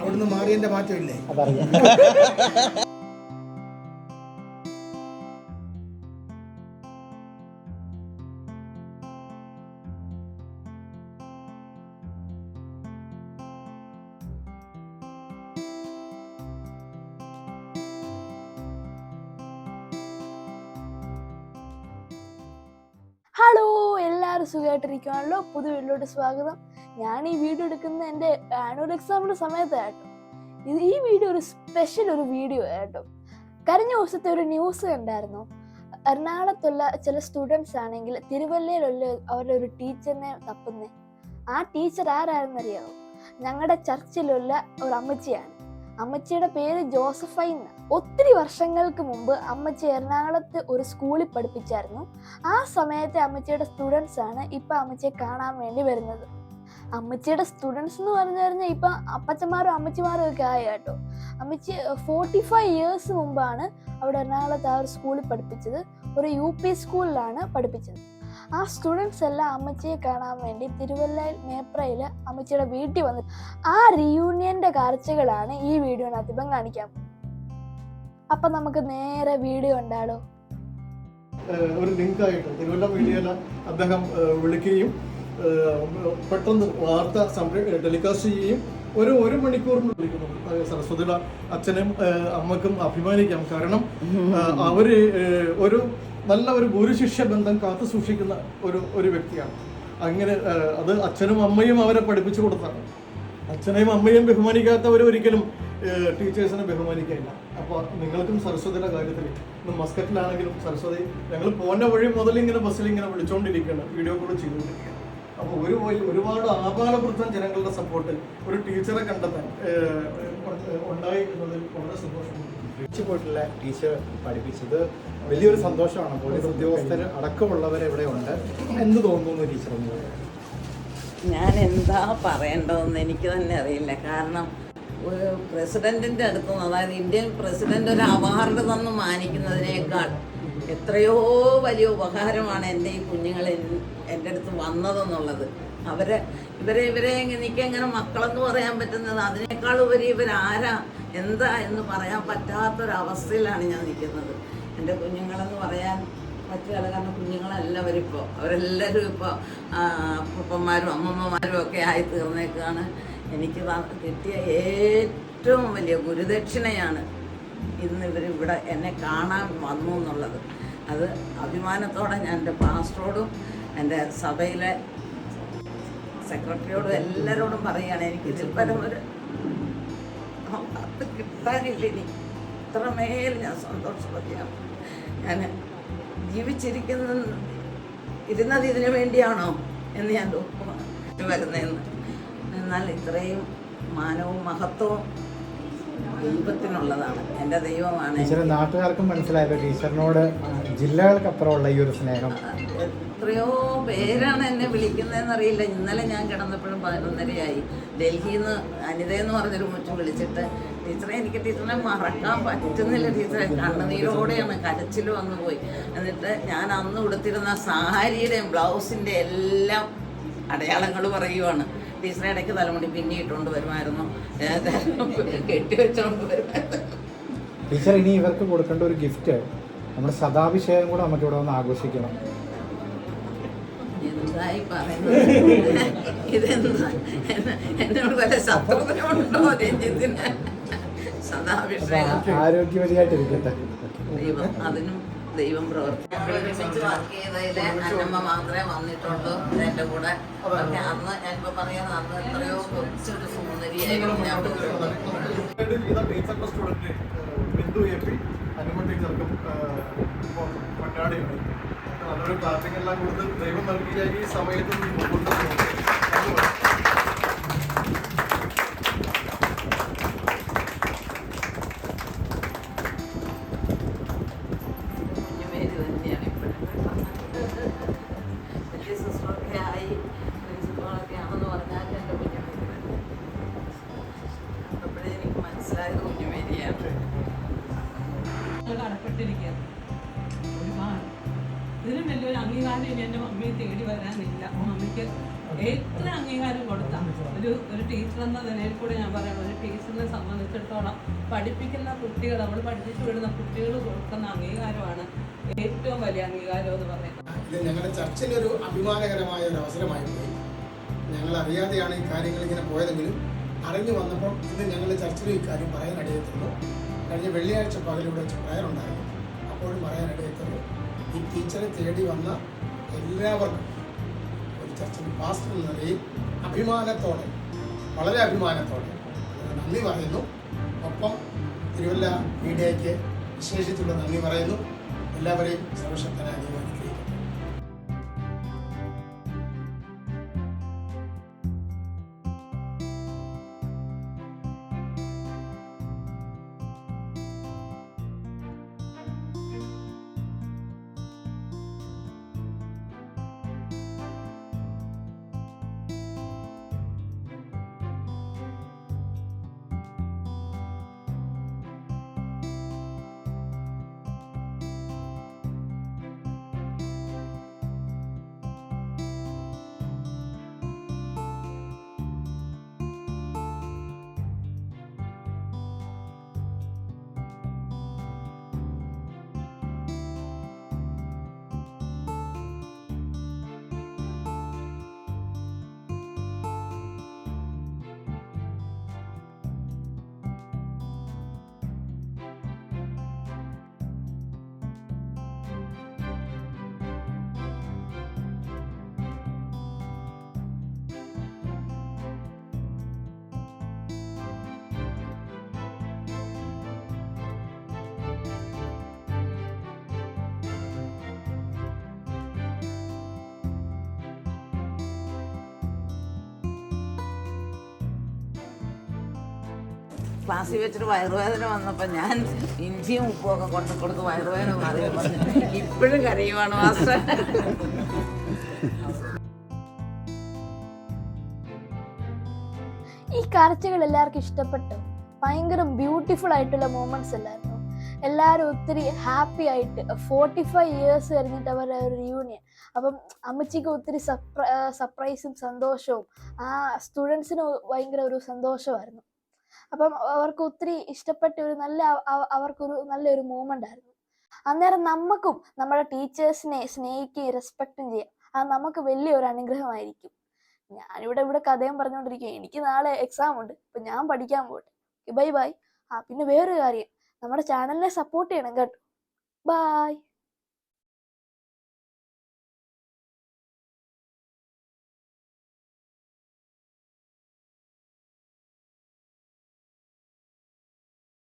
അവിടുന്ന് മാറിയതിന്റെ മാറ്റമില്ലേ? അതറിയാം ഹലോ എല്ലാവരും സുഖമായിട്ടിരിക്കുവാണല്ലോ. പുതിയ വീട്ടിലോട്ട് സ്വാഗതം. ഞാൻ ഈ വീഡിയോ എടുക്കുന്ന എന്റെ ആനുവൽ എക്സാമിന്റെ സമയത്താട്ടോ ഇത് ഈ വീഡിയോ ഒരു സ്പെഷ്യൽ ഒരു വീഡിയോ കേട്ടോ കഴിഞ്ഞ ദിവസത്തെ ഒരു ന്യൂസ് കണ്ടായിരുന്നു. എറണാകുളത്തുള്ള ചില സ്റ്റുഡൻസ് ആണെങ്കിൽ തിരുവല്ലയിലുള്ള അവരുടെ ഒരു ടീച്ചറിനെ തപ്പുന്നേ. ആ ടീച്ചർ ആരാണെന്നറിയാമോ ഞങ്ങളുടെ ചർച്ചിലുള്ള ഒരു അമ്മച്ചിയാണ്. അമ്മച്ചിയുടെ പേര് ജോസഫൈൻ. ഒത്തിരി വർഷങ്ങൾക്ക് മുമ്പ് അമ്മച്ചി എറണാകുളത്ത് ഒരു സ്കൂളിൽ പഠിപ്പിച്ചായിരുന്നു. ആ സമയത്തെ അമ്മച്ചിയുടെ സ്റ്റുഡൻസ് ആണ് ഇപ്പൊ അമ്മച്ചിയെ കാണാൻ വേണ്ടി വരുന്നത്. അമ്മച്ചിയുടെ സ്റ്റുഡൻസ് എന്ന് പറഞ്ഞു കഴിഞ്ഞാൽ ഇപ്പൊ അപ്പച്ചന്മാരും അമ്മച്ചിമാരും ഒക്കെ ആയ കേട്ടോ. അമ്മച്ചി ഫോർട്ടി ഫൈവ് ഇയേഴ്സ് മുമ്പാണ് അവിടെ എറണാകുളത്ത് ആ ഒരു സ്കൂളിൽ പഠിപ്പിച്ചത്. ഒരു യു പി സ്കൂളിലാണ് പഠിപ്പിച്ചത്. ആ സ്റ്റുഡൻസ് എല്ലാം അമ്മച്ചിയെ കാണാൻ വേണ്ടി തിരുവല്ലയിൽ മേപ്രയിൽ അമ്മച്ചിയുടെ വീട്ടിൽ വന്നു ആ റിയൂണിയന്റെ കാഴ്ചകളാണ് ഈ വീഡിയോനകത്ത് ഇപ്പം കാണിക്കാം അപ്പൊ നമുക്ക് നേരെ വീഡിയോ ഉണ്ടാടോ ഒരു ലിങ്ക് ആയിട്ട് തിരുവല്ല മീഡിയയിൽ അദ്ദേഹം വിളിക്കുകയും പെട്ടെന്ന് വാർത്ത ടെലികാസ്റ്റ് ചെയ്യുകയും ഒരു ഒരു മണിക്കൂറിന് വിളിക്കുന്നു സരസ്വതിയുടെ അച്ഛനും അമ്മക്കും അഭിമാനിക്കാം. കാരണം അവർ ഒരു നല്ല ഒരു ഗുരുശിഷ്യ ബന്ധം കാത്തു സൂക്ഷിക്കുന്ന ഒരു ഒരു വ്യക്തിയാണ്. അങ്ങനെ അത് അച്ഛനും അമ്മയും അവരെ പഠിപ്പിച്ചു കൊടുത്താണ്. അച്ഛനെയും അമ്മയും ബഹുമാനിക്കാത്തവർ ഒരിക്കലും ടീച്ചേഴ്സിനെ ബഹുമാനിക്കില്ല അപ്പോൾ നിങ്ങൾക്കും സരസ്വതിയുടെ കാര്യത്തിൽ ഇന്ന് മസ്കറ്റിലാണെങ്കിലും സരസ്വതി ഞങ്ങൾ പോകുന്ന വഴി മുതൽ ഇങ്ങനെ ബസ്സിൽ ഇങ്ങനെ വിളിച്ചുകൊണ്ടിരിക്കുകയാണ് വീഡിയോ കോൾ ചെയ്തുകൊണ്ടിരിക്കുകയാണ്. അപ്പോൾ ഒരു ഒരുപാട് ആപാലവൃദ്ധം ജനങ്ങളുടെ സപ്പോർട്ട് ഒരു ടീച്ചറെ കണ്ടെത്താൻ ഉണ്ടായി എന്നതിൽ വളരെ സന്തോഷമുണ്ട്. പോയിട്ടുള്ള ടീച്ചർ പഠിപ്പിച്ചത് വലിയൊരു സന്തോഷമാണ്. പോലീസ് ഉദ്യോഗസ്ഥർ അടക്കമുള്ളവർ ഇവിടെ ഉണ്ട്. എന്ത് തോന്നുന്നു ടീച്ചർ ഞാൻ എന്താ പറയേണ്ടതെന്ന് എനിക്ക് തന്നെ അറിയില്ല. കാരണം ഒരു പ്രസിഡന്റിന്റെ അടുത്തുനിന്ന് അതായത് ഇന്ത്യൻ പ്രസിഡന്റ് ഒരു അവാർഡ് തന്ന് മാനിക്കുന്നതിനേക്കാൾ എത്രയോ വലിയ ഉപകാരമാണ് എന്റെ ഈ കുഞ്ഞുങ്ങൾ എന്റെ അടുത്ത് വന്നതെന്നുള്ളത്. അവരെ ഇവരെ ഇവരെ എനിക്കെങ്ങനെ മക്കളെന്ന് പറയാൻ പറ്റുന്നത്? അതിനേക്കാൾ ഉപരി ഇവരാരാ? എന്താ എന്ന് പറയാൻ പറ്റാത്തൊരവസ്ഥയിലാണ് ഞാൻ നിൽക്കുന്നത്. എന്റെ കുഞ്ഞുങ്ങളെന്ന് പറയാൻ പറ്റുകയല്ല. കാരണം കുഞ്ഞുങ്ങളെല്ലാവരും ഇപ്പോൾ അവരെല്ലാവരും ഇപ്പോൾ അപ്പന്മാരും അമ്മമ്മമാരും ഒക്കെ ആയി തീർന്നേക്കാണ് എനിക്ക് കിട്ടിയ ഏറ്റവും വലിയ ഗുരുദക്ഷിണയാണ് ഇന്ന് ഇവർ ഇവിടെ എന്നെ കാണാൻ വന്നു എന്നുള്ളത്. അത് അഭിമാനത്തോടെ ഞാൻ എന്റെ പാസ്റ്ററോടും എന്റെ സഭയിലെ സെക്രട്ടറിയോടും എല്ലാവരോടും പറയുകയാണ് എനിക്ക് പരം ഒരു അത് കിട്ടാനില്ല ഇനി. ഇത്രമേൽ ഞാൻ സന്തോഷവതിയാണ്. ഞാൻ ജീവിച്ചിരിക്കുന്ന ഇരുന്നത് ഇതിനു വേണ്ടിയാണോ എന്ന് ഞാൻ വരുന്നതെന്ന്. എന്നാൽ ഇത്രയും മാനവും മഹത്വവും ദൈവത്തിനുള്ളതാണ്. എന്റെ ദൈവമാണ് ടീച്ചർ നാട്ടുകാർക്കും മനസ്സിലായല്ലോ ടീച്ചറിനോട് ജില്ലകൾക്കപ്പുറമുള്ള ഈ ഒരു സ്നേഹം. എത്രയോ പേരാണ് എന്നെ വിളിക്കുന്നതെന്ന് അറിയില്ല ഇന്നലെ ഞാൻ കിടന്നപ്പോഴും പതിനൊന്നരയായി. ഡൽഹിയിൽ നിന്ന് അനിതയെന്ന് പറഞ്ഞൊരു മുച്ചു വിളിച്ചിട്ട് ടീച്ചറെ എനിക്ക് ടീച്ചറിനെ മറക്കാൻ പറ്റുന്നില്ല ടീച്ചറെ. കണ്ണുനീരോടെയാണ് കരച്ചിൽ വന്നു പോയി. എന്നിട്ട് ഞാൻ അന്ന് ഉടുത്തിരുന്ന സാരിയുടെയും ബ്ലൗസിന്റെ എല്ലാം അടയാളങ്ങൾ പറയുവാണ്. ടീച്ചറെ ഇടയ്ക്ക് തലമുടി പിന്നിയിട്ടുകൊണ്ട് വരുമായിരുന്നു വരുമായിരുന്നു. ടീച്ചർ ഇനി ഇവർക്ക് കൊടുക്കേണ്ട ഒരു ഗിഫ്റ്റ് നമ്മുടെ സദാഭിഷേകം കൂടെ നമുക്ക് ഇവിടെ വന്ന് ആഘോഷിക്കണം. എന്തായി പറയുന്നത്? ഇതെന്താ? എന്നെ- എന്നോട് വല്ല ശത്രുതയുണ്ടോ രഞ്ജിത്തിന്? അപ്പൊ സദാഭിഷേകം. ആ- ആരോഗ്യവതിയായിട്ടിരിക്കട്ടെ. ദൈവം അതിനും ദൈവം പ്രവർത്തിക്കും അന്നമ്മ മാത്രമേ വന്നിട്ടുള്ളൂ എന്റെ കൂടെ. പക്ഷെ അന്ന് ഞാനിപ്പോ പറയാൻ അന്ന് എത്രയോ കൊച്ചൊരു സുന്ദരിയായിരുന്നു ഞാൻ ബിന്ദു എ പി അനുമ ടീച്ചർക്കും ഇപ്പോൾ നല്ലൊരു എല്ലാം കൊടുത്ത് ദൈവം നൽകിയ ഈ സമയത്ത് മുമ്പോട്ട് എനിക്ക് കുഞ്ഞു കുഞ്ഞുമേരിയാണ് കടപ്പെട്ടിരിക്കുകയാണ് ഒരുപാട്. ഇതിലും വലിയൊരു അംഗീകാരം ഇനി എന്റെ മമ്മിയെ തേടി വരാനില്ല. മമ്മിക്ക് എത്ര അംഗീകാരം കൊടുത്ത ഒരു ഒരു ഒരു ടീച്ചർ എന്ന നിലയിൽ കൂടെ ഞാൻ പറയാം. ഒരു ടീച്ചറിനെ സംബന്ധിച്ചിടത്തോളം പഠിപ്പിക്കുന്ന കുട്ടികൾ നമ്മൾ പഠിപ്പിച്ചു വിടുന്ന കുട്ടികൾ കൊടുക്കുന്ന അംഗീകാരമാണ് ഏറ്റവും വലിയ അംഗീകാരം എന്ന് പറയുന്നത്. ഇത് ഞങ്ങളുടെ ചർച്ചിലൊരു അഭിമാനകരമായ ഒരു അവസരമായി പോയി. ഞങ്ങൾ അറിയാതെയാണ് ഈ കാര്യങ്ങൾ ഇങ്ങനെ പോയതെങ്കിലും അറിഞ്ഞു വന്നപ്പോൾ ഇന്ന് ഞങ്ങളുടെ ചർച്ചിൽ ഇക്കാര്യം പറയാൻ അടിയത്തുള്ളൂ കഴിഞ്ഞ വെള്ളിയാഴ്ച പകലിവിടെ വെച്ച് ഉണ്ടായിരുന്നു അപ്പോഴും പറയാൻ അടിയത്തുള്ളൂ ഈ ടീച്ചറെ തേടി വന്ന എല്ലാവർക്കും ഒരു ചർച്ചിൽ പാസ്റ്റർ എന്ന നിലയിൽ അഭിമാനത്തോടെ വളരെ അഭിമാനത്തോടെ നന്ദി പറയുന്നു. ഒപ്പം തിരുവല്ല മീഡിയയ്ക്ക് വിശേഷിച്ചുള്ള നന്ദി പറയുന്നു. എല്ലാവരെയും സർവശക്തനായി ക്ലാസ്സിൽ വെച്ചിട്ട് വയറുവേദന വന്നപ്പോൾ ഞാൻ ഇഞ്ചിയും ഉപ്പും കൊണ്ട് കൊടുത്ത് വയറുവേദന മാറി ഇപ്പോഴും കരയുവാണ് മാസ്റ്റർ. ഈ കാഴ്ചകൾ എല്ലാവർക്കും ഇഷ്ടപ്പെട്ടു. ഭയങ്കര ബ്യൂട്ടിഫുൾ ആയിട്ടുള്ള മൂമെന്റ്സ് അല്ലായിരുന്നു. എല്ലാവരും ഒത്തിരി ഹാപ്പി ആയിട്ട് ഫോർട്ടി ഫൈവ് ഇയേഴ്സ് കഴിഞ്ഞിട്ട് അവരുടെ ഒരു റിയൂണിയൻ അപ്പം അമ്മച്ചിക്ക് ഒത്തിരി സർപ്രൈസും സന്തോഷവും ആ സ്റ്റുഡൻസിന് ഭയങ്കര ഒരു സന്തോഷമായിരുന്നു. അപ്പം അവർക്ക് ഒത്തിരി ഇഷ്ടപ്പെട്ട ഒരു നല്ല അവർക്കൊരു നല്ലൊരു മൂമെന്റ് ആയിരുന്നു. അന്നേരം നമുക്കും നമ്മുടെ ടീച്ചേഴ്സിനെ സ്നേഹിക്കുകയും റെസ്പെക്റ്റും ചെയ്യാം. അത് നമുക്ക് വലിയൊരു അനുഗ്രഹമായിരിക്കും. ഞാനിവിടെ ഇവിടെ കഥയും പറഞ്ഞുകൊണ്ടിരിക്കുക എനിക്ക് നാളെ എക്സാം ഉണ്ട്. അപ്പൊ ഞാൻ പഠിക്കാൻ പോട്ടെ. ബൈ ബൈ ആ പിന്നെ വേറൊരു കാര്യം. നമ്മുടെ ചാനലിനെ സപ്പോർട്ട് ചെയ്യണം കേട്ടോ. ബൈ